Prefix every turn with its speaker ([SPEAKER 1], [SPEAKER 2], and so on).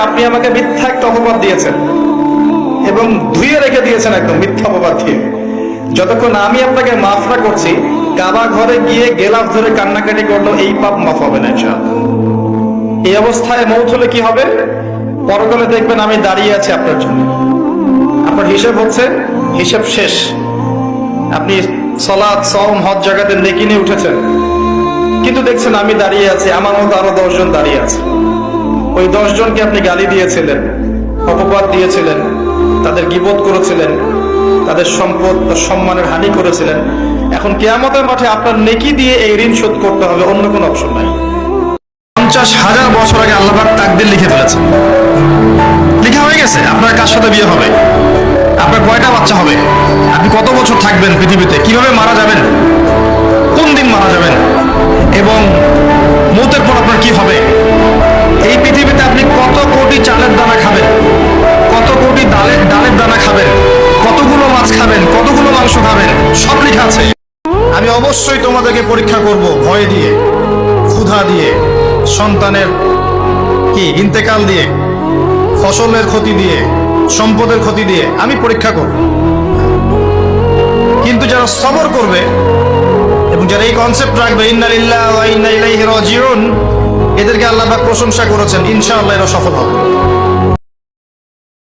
[SPEAKER 1] আপনি আমাকে মিথ্যা একটা অপবাদ দিয়েছেন। এবং ধুয়ে রেখে দিয়েছেন একদম মিথ্যা অপবাদ দিয়ে। যতক্ষণ আমি আপনাকে মাফ না করছি, কাবা ঘরে গিয়ে গেলাফ ধরে কান্নাকাটি করল এই পাপ মাফ হবে না। এই অবস্থায় মৌত হলে কি হবে? পরকালে দেখবেন আমি দাঁড়িয়ে আছি আপনার জন্য। আপনার হিসেব হচ্ছে, হিসেব শেষ। আপনি সলাদ সম হজ জায়গাতে নেকি নিয়ে উঠেছেন। কিন্তু দেখছেন আমি দাঁড়িয়ে আছি, আমার মতো আরও দশজন দাঁড়িয়ে আছে। ওই দশজনকে আপনি গালি দিয়েছিলেন, অপবাদ দিয়েছিলেন, তাদের গিবোধ করেছিলেন, তাদের সম্পদ সম্মানের হানি করেছিলেন। এখন কেয়ামতের মাঠে আপনার নেকি দিয়ে এই ঋণ শোধ করতে হবে, অন্য কোনো অপশন নাই। পঞ্চাশ হাজার বছর আগে আল্লাহবাক তাকদির লিখে ফেলেছেন। লিখা হয়ে গেছে, আপনার কার সাথে বিয়ে হবে? আপনার কয়টা বাচ্চা হবে? আপনি কত বছর থাকবেন পৃথিবীতে? কীভাবে মারা যাবেন? কোন দিন মারা যাবেন? চালের দানা খাবেন। কত কোটি ডালের ডালের দানা খাবেন। কতগুলো মাছ খাবেন, কতগুলো মাংস খাবেন, সব লেখা আছে। আমি অবশ্যই তোমাদেরকে পরীক্ষা করব ভয় দিয়ে, ক্ষুধা দিয়ে, সন্তানের কি, ইন্তেকাল দিয়ে, ফসলের ক্ষতি দিয়ে, সম্পদের ক্ষতি দিয়ে আমি পরীক্ষা করব। কিন্তু যারা সবর করবে এবং যারা এই কনসেপ্ট রাখবে ইন্নালিল্লাহ ইন্না রাজিউন এদেরকে আল্লাহ প্রশংসা করেছেন, ইনশাআল্লাহ এরা সফল হবে।